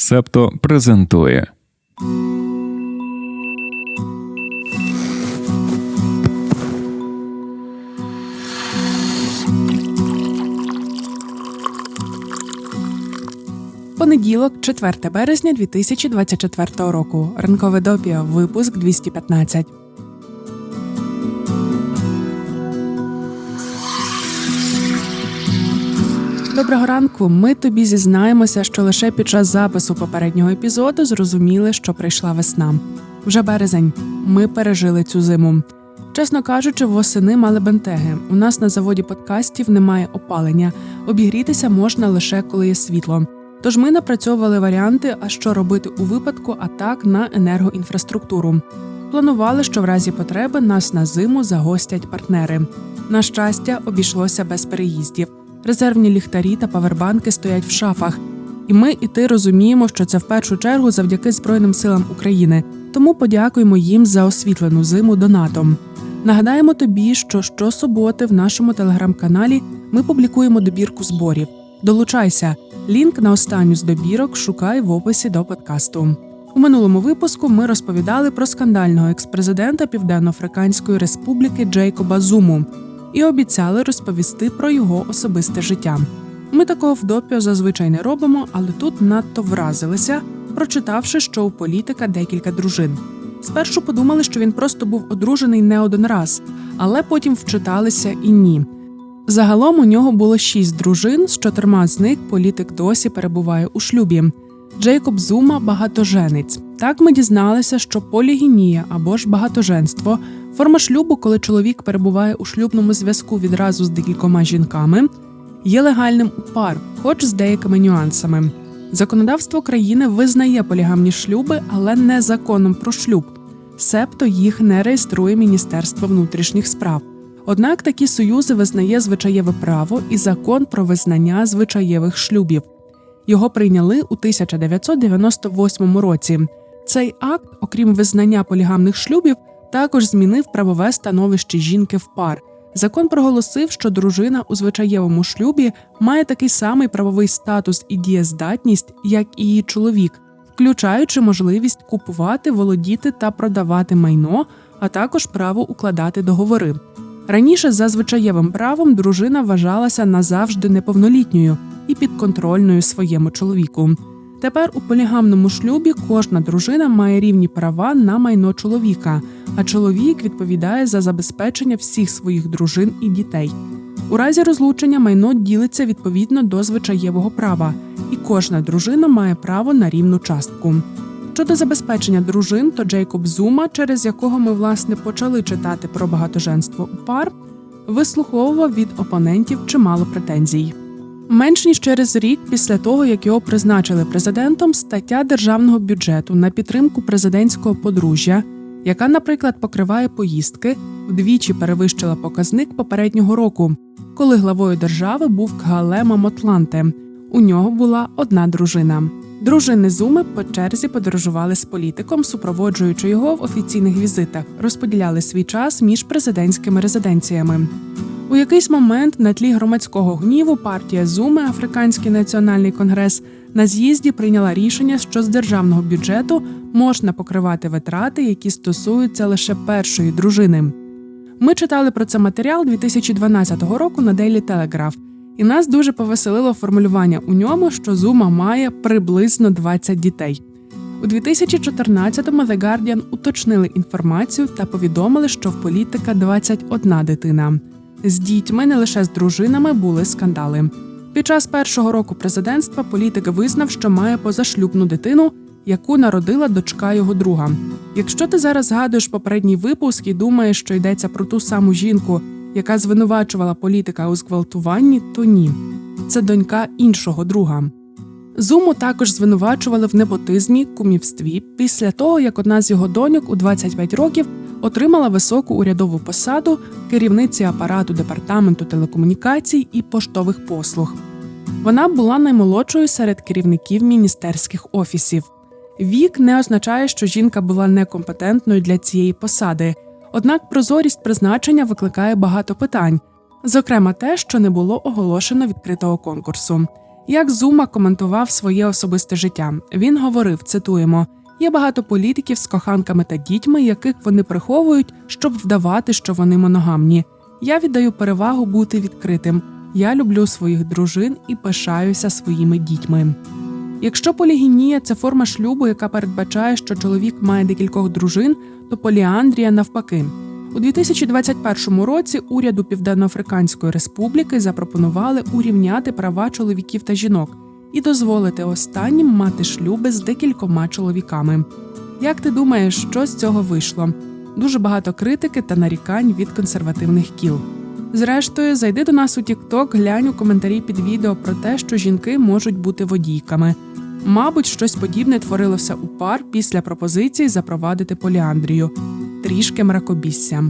Септо презентує. Понеділок, 4 березня 2024 року. Ранкове допіо, випуск 215. Доброго ранку. Ми тобі зізнаємося, що лише під час запису попереднього епізоду зрозуміли, що прийшла весна. Вже березень. Ми пережили цю зиму. Чесно кажучи, восени мали бентеги. У нас на заводі подкастів немає опалення. Обігрітися можна лише коли є світло. Тож ми напрацьовували варіанти, а що робити у випадку атак на енергоінфраструктуру. Планували, що в разі потреби нас на зиму загостять партнери. На щастя, обійшлося без переїздів. Резервні ліхтарі та павербанки стоять в шафах. І ми і ти розуміємо, що це в першу чергу завдяки Збройним силам України. Тому подякуємо їм за освітлену зиму донатом. Нагадаємо тобі, що щосуботи в нашому телеграм-каналі ми публікуємо добірку зборів. Долучайся. Лінк на останню з добірок шукай в описі до подкасту. У минулому випуску ми розповідали про скандального експрезидента Південно-Африканської Республіки Джейкоба Зуму і обіцяли розповісти про його особисте життя. Ми такого в допіо зазвичай не робимо, але тут надто вразилися, прочитавши, що у політика декілька дружин. Спершу подумали, що він просто був одружений не один раз, але потім вчиталися і ні. Загалом у нього було шість дружин, з чотирма з них політик досі перебуває у шлюбі. Джейкоб Зума багатоженець. Так ми дізналися, що полігінія або ж багатоженство форма шлюбу, коли чоловік перебуває у шлюбному зв'язку відразу з декількома жінками, є легальним у пар, хоч з деякими нюансами. Законодавство країни визнає полігамні шлюби, але не законом про шлюб. Себто їх не реєструє Міністерство внутрішніх справ. Однак такі союзи визнає звичаєве право і закон про визнання звичаєвих шлюбів. Його прийняли у 1998 році. Цей акт, окрім визнання полігамних шлюбів, також змінив правове становище жінки в пар. Закон проголосив, що дружина у звичаєвому шлюбі має такий самий правовий статус і дієздатність, як і її чоловік, включаючи можливість купувати, володіти та продавати майно, а також право укладати договори. Раніше за звичаєвим правом дружина вважалася назавжди неповнолітньою і підконтрольною своєму чоловіку. Тепер у полігамному шлюбі кожна дружина має рівні права на майно чоловіка, а чоловік відповідає за забезпечення всіх своїх дружин і дітей. У разі розлучення майно ділиться відповідно до звичаєвого права, і кожна дружина має право на рівну частку. Щодо забезпечення дружин, то Джейкоб Зума, через якого ми власне почали читати про багатоженство у пар, вислуховував від опонентів чимало претензій. Менш ніж через рік після того, як його призначили президентом, стаття державного бюджету на підтримку президентського подружжя, яка, наприклад, покриває поїздки, вдвічі перевищила показник попереднього року, коли главою держави був Кгалема Мотланте. У нього була одна дружина. Дружини Зуми по черзі подорожували з політиком, супроводжуючи його в офіційних візитах, розподіляли свій час між президентськими резиденціями. У якийсь момент на тлі громадського гніву партія Зуми, Африканський національний конгрес, на з'їзді прийняла рішення, що з державного бюджету можна покривати витрати, які стосуються лише першої дружини. Ми читали про це матеріал 2012 року на Daily Telegraph, і нас дуже повеселило формулювання у ньому, що Зума має приблизно 20 дітей. У 2014-му The Guardian уточнили інформацію та повідомили, що в політика 21 дитина. З дітьми не лише з дружинами були скандали. Під час першого року президентства політик визнав, що має позашлюбну дитину, яку народила дочка його друга. Якщо ти зараз згадуєш попередній випуск і думаєш, що йдеться про ту саму жінку, яка звинувачувала політика у зґвалтуванні, то ні. Це донька іншого друга. Зуму також звинувачували в непотизмі, кумівстві після того, як одна з його доньок у 25 років отримала високу урядову посаду керівниці апарату департаменту телекомунікацій і поштових послуг. Вона була наймолодшою серед керівників міністерських офісів. Вік не означає, що жінка була некомпетентною для цієї посади, однак прозорість призначення викликає багато питань, зокрема те, що не було оголошено відкритого конкурсу. Як Зума коментував своє особисте життя. Він говорив: цитуємо: є багато політиків з коханками та дітьми, яких вони приховують, щоб вдавати, що вони моногамні. Я віддаю перевагу бути відкритим. Я люблю своїх дружин і пишаюся своїми дітьми. Якщо полігінія це форма шлюбу, яка передбачає, що чоловік має декількох дружин, то поліандрія навпаки. У 2021 році уряду Південноафриканської Республіки запропонували урівняти права чоловіків та жінок і дозволити останнім мати шлюби з декількома чоловіками. Як ти думаєш, що з цього вийшло? Дуже багато критики та нарікань від консервативних кіл. Зрештою, зайди до нас у TikTok, глянь у коментарі під відео про те, що жінки можуть бути водійками. Мабуть, щось подібне творилося у пар після пропозиції запровадити поліандрію. Трішки мракобісся.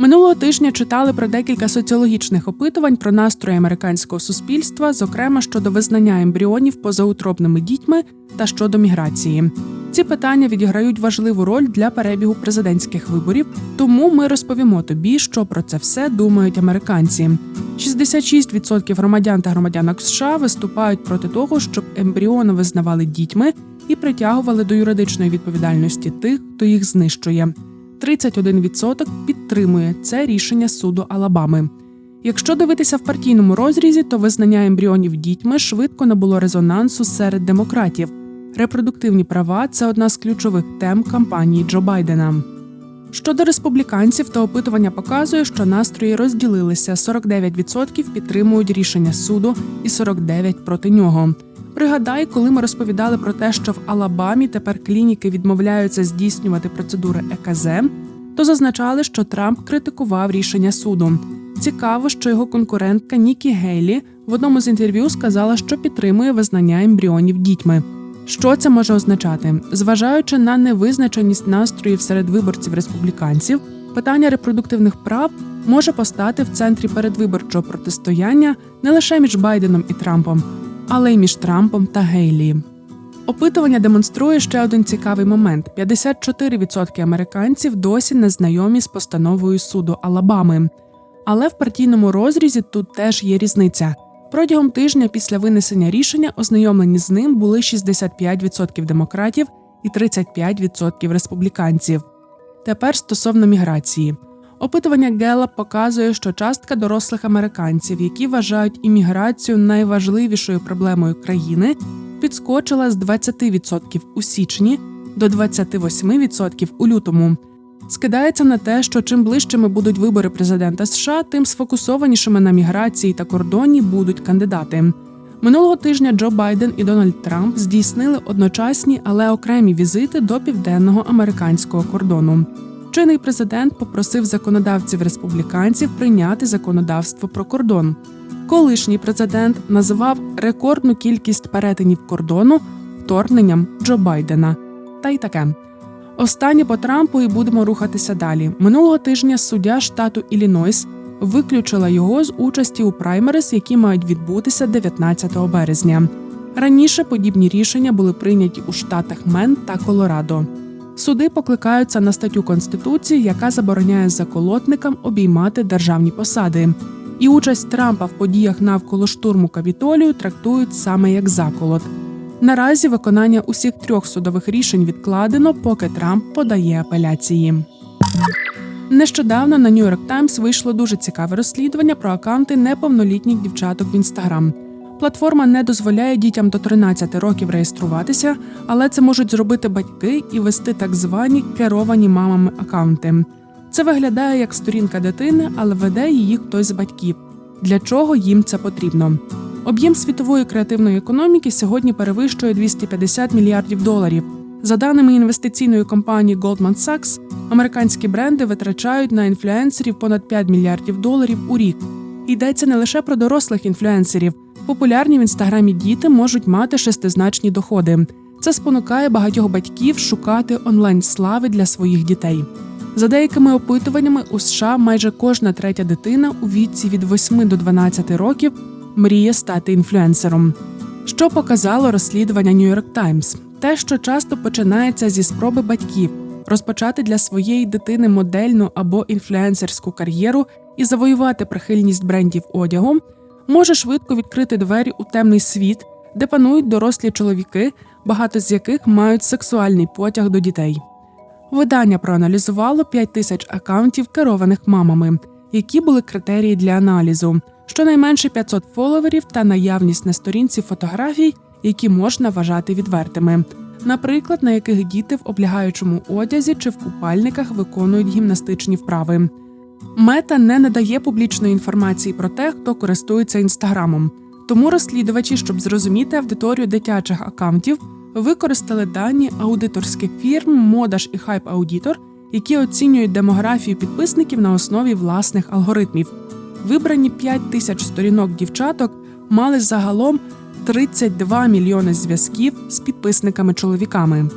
Минулого тижня читали про декілька соціологічних опитувань про настрої американського суспільства, зокрема щодо визнання ембріонів позаутробними дітьми та щодо міграції. Ці питання відіграють важливу роль для перебігу президентських виборів, тому ми розповімо тобі, що про це все думають американці. 66% громадян та громадянок США виступають проти того, щоб ембріони визнавали дітьми і притягували до юридичної відповідальності тих, хто їх знищує. 31% підтримує це рішення суду Алабами. Якщо дивитися в партійному розрізі, то визнання ембріонів дітьми швидко набуло резонансу серед демократів. Репродуктивні права це одна з ключових тем кампанії Джо Байдена. Щодо республіканців, то опитування показує, що настрої розділилися: 49% підтримують рішення суду і 49% проти нього. Пригадай, коли ми розповідали про те, що в Алабамі тепер клініки відмовляються здійснювати процедури ЕКЗ, то зазначали, що Трамп критикував рішення суду. Цікаво, що його конкурентка Нікі Гейлі в одному з інтерв'ю сказала, що підтримує визнання ембріонів дітьми. Що це може означати? Зважаючи на невизначеність настроїв серед виборців республіканців, питання репродуктивних прав може постати в центрі передвиборчого протистояння не лише між Байденом і Трампом, але й між Трампом та Гейлі. Опитування демонструє ще один цікавий момент: 54% американців досі не знайомі з постановою суду Алабами. Але в партійному розрізі тут теж є різниця. Протягом тижня після винесення рішення ознайомлені з ним були 65% демократів і 35% республіканців. Тепер стосовно міграції. Опитування Гелла показує, що частка дорослих американців, які вважають імміграцію найважливішою проблемою країни, підскочила з 20% у січні до 28% у лютому. Скидається на те, що чим ближчими будуть вибори президента США, тим сфокусованішими на міграції та кордоні будуть кандидати. Минулого тижня Джо Байден і Дональд Трамп здійснили одночасні, але окремі візити до південного американського кордону. Чинний президент попросив законодавців республіканців прийняти законодавство про кордон. Колишній президент називав рекордну кількість перетинів кордону вторгненням Джо Байдена. Та й таке. Останнє по Трампу і будемо рухатися далі. Минулого тижня суддя штату Іллінойс виключила його з участі у праймерис, які мають відбутися 19 березня. Раніше подібні рішення були прийняті у штатах Мен та Колорадо. Суди покликаються на статтю Конституції, яка забороняє заколотникам обіймати державні посади. І участь Трампа в подіях навколо штурму Капітолію трактують саме як заколот. Наразі виконання усіх трьох судових рішень відкладено, поки Трамп подає апеляції. Нещодавно на New York Times вийшло дуже цікаве розслідування про акаунти неповнолітніх дівчаток в Інстаграм. Платформа не дозволяє дітям до 13 років реєструватися, але це можуть зробити батьки і вести так звані керовані мамами акаунти. Це виглядає як сторінка дитини, але веде її хтось з батьків. Для чого їм це потрібно? Об'єм світової креативної економіки сьогодні перевищує 250 мільярдів доларів. За даними інвестиційної компанії Goldman Sachs, американські бренди витрачають на інфлюенсерів понад 5 мільярдів доларів у рік. Йдеться не лише про дорослих інфлюенсерів. Популярні в інстаграмі діти можуть мати шестизначні доходи. Це спонукає багатьох батьків шукати онлайн слави для своїх дітей. За деякими опитуваннями, у США майже кожна третя дитина у віці від 8 до 12 років мріє стати інфлюенсером. Що показало розслідування New York Times? Те, що часто починається зі спроби батьків розпочати для своєї дитини модельну або інфлюенсерську кар'єру і завоювати прихильність брендів одягу, може швидко відкрити двері у темний світ, де панують дорослі чоловіки, багато з яких мають сексуальний потяг до дітей. Видання проаналізувало 5 тисяч акаунтів, керованих мамами, які були критерії для аналізу, щонайменше 500 фоловерів та наявність на сторінці фотографій, які можна вважати відвертими, наприклад, на яких діти в облягаючому одязі чи в купальниках виконують гімнастичні вправи. Мета не надає публічної інформації про те, хто користується інстаграмом. Тому розслідувачі, щоб зрозуміти аудиторію дитячих акаунтів, використали дані аудиторських фірм Модаш і Хайп Аудітор, які оцінюють демографію підписників на основі власних алгоритмів. Вибрані 5 тисяч сторінок дівчаток мали загалом 32 мільйони зв'язків з підписниками-чоловіками.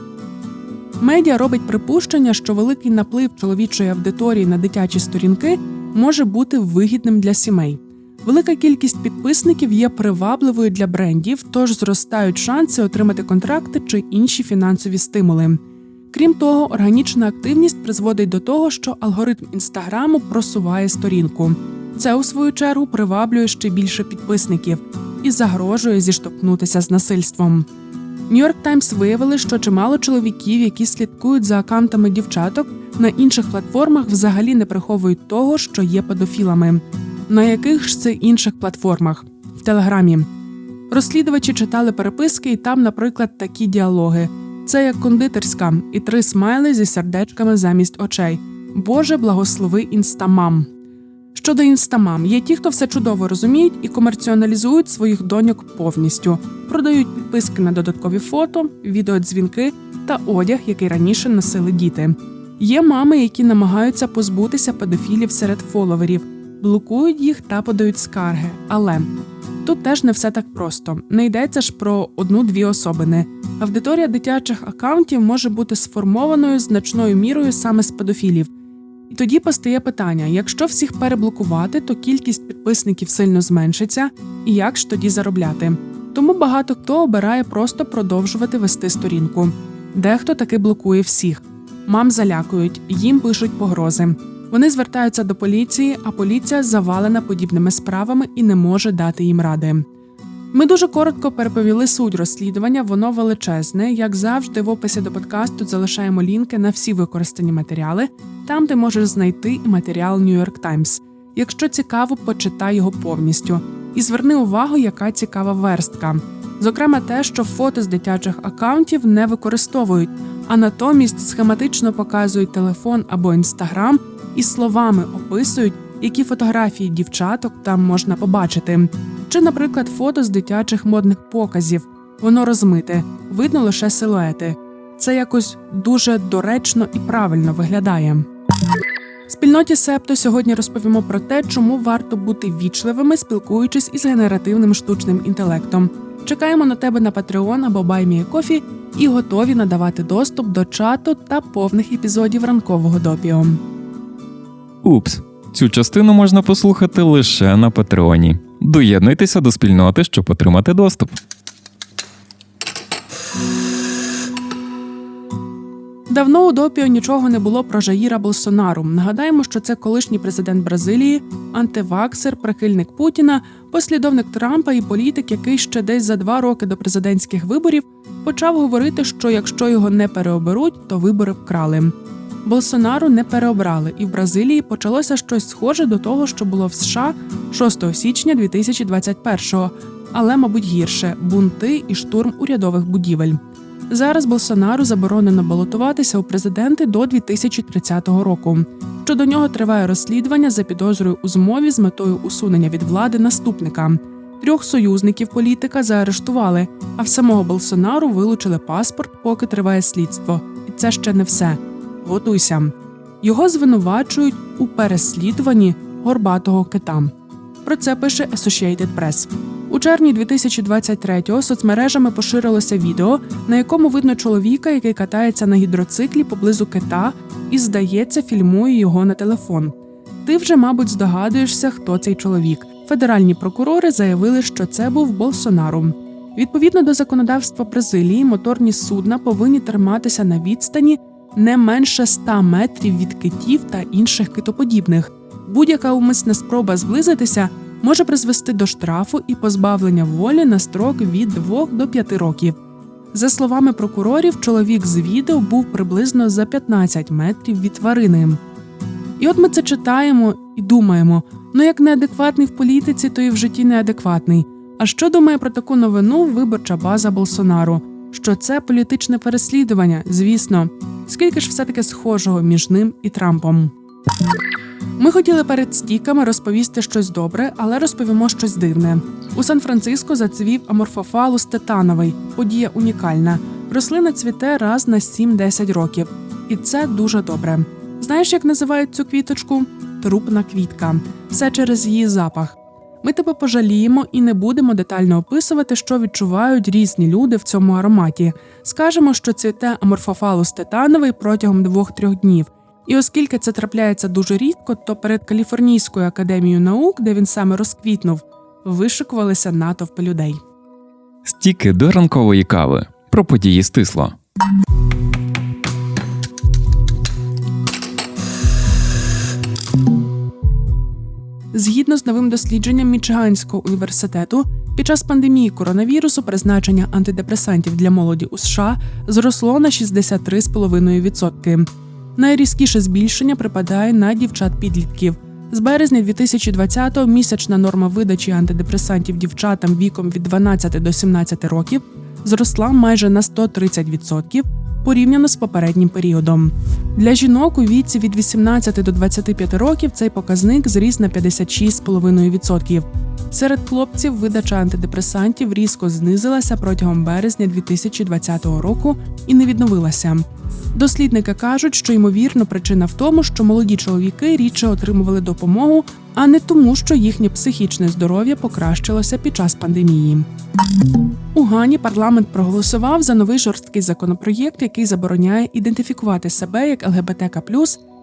Медіа робить припущення, що великий наплив чоловічої аудиторії на дитячі сторінки може бути вигідним для сімей. Велика кількість підписників є привабливою для брендів, тож зростають шанси отримати контракти чи інші фінансові стимули. Крім того, органічна активність призводить до того, що алгоритм інстаграму просуває сторінку. Це, у свою чергу, приваблює ще більше підписників і загрожує зіштовхнутися з насильством. Нью-Йорк Таймс виявили, що чимало чоловіків, які слідкують за аккаунтами дівчаток, на інших платформах взагалі не приховують того, що є педофілами. На яких ж це інших платформах? В Телеграмі. Розслідувачі читали переписки, і там, наприклад, такі діалоги: це як кондитерська, і три смайли зі сердечками замість очей. Боже, благослови інстамам. Щодо інстамам, є ті, хто все чудово розуміють і комерціоналізують своїх доньок повністю, продають підписки на додаткові фото, відеодзвінки та одяг, який раніше носили діти. Є мами, які намагаються позбутися педофілів серед фоловерів, блокують їх та подають скарги. Але тут теж не все так просто. Не йдеться ж про одну-дві особини. Аудиторія дитячих акаунтів може бути сформованою значною мірою саме з педофілів. І тоді постає питання: якщо всіх переблокувати, то кількість підписників сильно зменшиться, і як ж тоді заробляти? Тому багато хто обирає просто продовжувати вести сторінку. Дехто таки блокує всіх. Мам залякують, їм пишуть погрози. Вони звертаються до поліції, а поліція завалена подібними справами і не може дати їм ради. Ми дуже коротко переповіли суть розслідування, воно величезне. Як завжди, в описі до подкасту залишаємо лінки на всі використані матеріали, там ти можеш знайти і матеріал New York Times. Якщо цікаво, почитай його повністю. І зверни увагу, яка цікава верстка. Зокрема, те, що фото з дитячих акаунтів не використовують, а натомість схематично показують телефон або інстаграм і словами описують, які фотографії дівчаток там можна побачити. Чи, наприклад, фото з дитячих модних показів. Воно розмите, видно лише силуети. Це якось дуже доречно і правильно виглядає. Спільноті Септо сьогодні розповімо про те, чому варто бути вічливими, спілкуючись із генеративним штучним інтелектом. Чекаємо на тебе на Patreon або BuyMeACoffee і готові надавати доступ до чату та повних епізодів ранкового допіо. Упс, цю частину можна послухати лише на Патреоні. Доєднуйтеся до спільноти, щоб отримати доступ. Давно у допіо нічого не було про Жаїра Болсонару. Нагадаємо, що це колишній президент Бразилії, антиваксер, прихильник Путіна, послідовник Трампа і політик, який ще десь за два роки до президентських виборів почав говорити, що якщо його не переоберуть, то вибори вкрали. Болсонару не переобрали, і в Бразилії почалося щось схоже до того, що було в США 6 січня 2021-го, але, мабуть, гірше бунти і штурм урядових будівель. Зараз Болсонару заборонено балотуватися у президенти до 2030 року. Щодо нього триває розслідування за підозрою у змові з метою усунення від влади наступника. Трьох союзників політика заарештували, а в самого Болсонару вилучили паспорт, поки триває слідство. І це ще не все. Готуйся. Його звинувачують у переслідуванні горбатого кита. Про це пише Associated Press. У червні 2023-го соцмережами поширилося відео, на якому видно чоловіка, який катається на гідроциклі поблизу кита, і, здається, фільмує його на телефон. Ти вже, мабуть, здогадуєшся, хто цей чоловік. Федеральні прокурори заявили, що це був Болсонару. Відповідно до законодавства Бразилії, моторні судна повинні триматися на відстані не менше 100 метрів від китів та інших китоподібних. Будь-яка умисна спроба зблизитися може призвести до штрафу і позбавлення волі на строк від 2 до 5 років. За словами прокурорів, чоловік з відео був приблизно за 15 метрів від тварини. І от ми це читаємо і думаємо: ну як неадекватний в політиці, то і в житті неадекватний. А що думає про таку новину виборча база Болсонару? Що це політичне переслідування, звісно. Скільки ж все-таки схожого між ним і Трампом? Ми хотіли перед стіками розповісти щось добре, але розповімо щось дивне. У Сан-Франциско зацвів аморфофалус титановий. Подія унікальна. Рослина цвіте раз на 7-10 років. І це дуже добре. Знаєш, як називають цю квіточку? Трупна квітка. Все через її запах. Ми тебе пожаліємо і не будемо детально описувати, що відчувають різні люди в цьому ароматі. Скажемо, що цвіте аморфофалус титановий протягом 2-3 днів. І оскільки це трапляється дуже рідко, то перед Каліфорнійською академією наук, де він саме розквітнув, вишикувалися натовпи людей. Стіки до ранкової кави. Про події стисло. Згідно з новим дослідженням Мічиганського університету, під час пандемії коронавірусу призначення антидепресантів для молоді у США зросло на 63,5%. Найрізкіше збільшення припадає на дівчат-підлітків. З березня 2020-го місячна норма видачі антидепресантів дівчатам віком від 12 до 17 років зросла майже на 130% порівняно з попереднім періодом. Для жінок у віці від 18 до 25 років цей показник зріс на 56,5%. Серед хлопців видача антидепресантів різко знизилася протягом березня 2020 року і не відновилася. Дослідники кажуть, що ймовірно причина в тому, що молоді чоловіки рідше отримували допомогу, а не тому, що їхнє психічне здоров'я покращилося під час пандемії. У Гані парламент проголосував за новий жорсткий законопроєкт, який забороняє ідентифікувати себе як ЛГБТК+,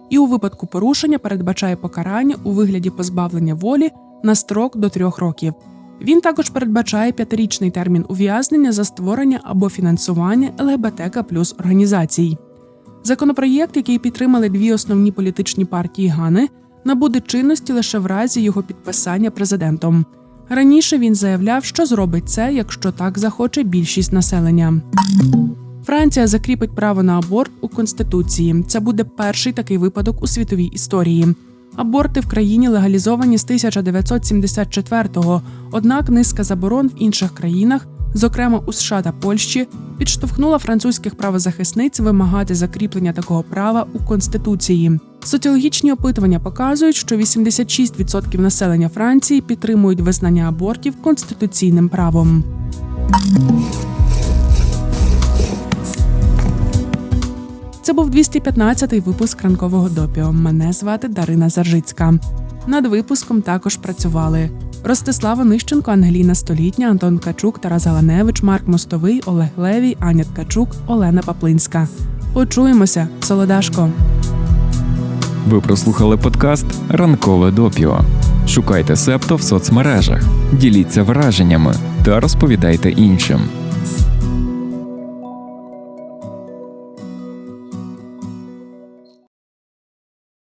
і у випадку порушення передбачає покарання у вигляді позбавлення волі на строк до трьох років. Він також передбачає п'ятирічний термін ув'язнення за створення або фінансування ЛГБТК організацій. Законопроєкт, який підтримали дві основні політичні партії Гани, набуде чинності лише в разі його підписання президентом. Раніше він заявляв, що зробить це, якщо так захоче більшість населення. Франція закріпить право на аборт у конституції. Це буде перший такий випадок у світовій історії. Аборти в країні легалізовані з 1974-го, однак низка заборон в інших країнах, зокрема у США та Польщі, підштовхнула французьких правозахисниць вимагати закріплення такого права у конституції. Соціологічні опитування показують, що 86% населення Франції підтримують визнання абортів конституційним правом. Це був 215-й випуск ранкового допіо. Мене звати Дарина Заржицька. Над випуском також працювали Ростислава Нищенко, Ангеліна Столітня, Антон Ткачук, Тарас Галаневич, Марк Мостовий, Олег Левій, Аня Ткачук, Олена Паплинська. Почуємося, Солодашко. Ви прослухали подкаст Ранкове допіо. Шукайте септо в соцмережах, діліться враженнями та розповідайте іншим.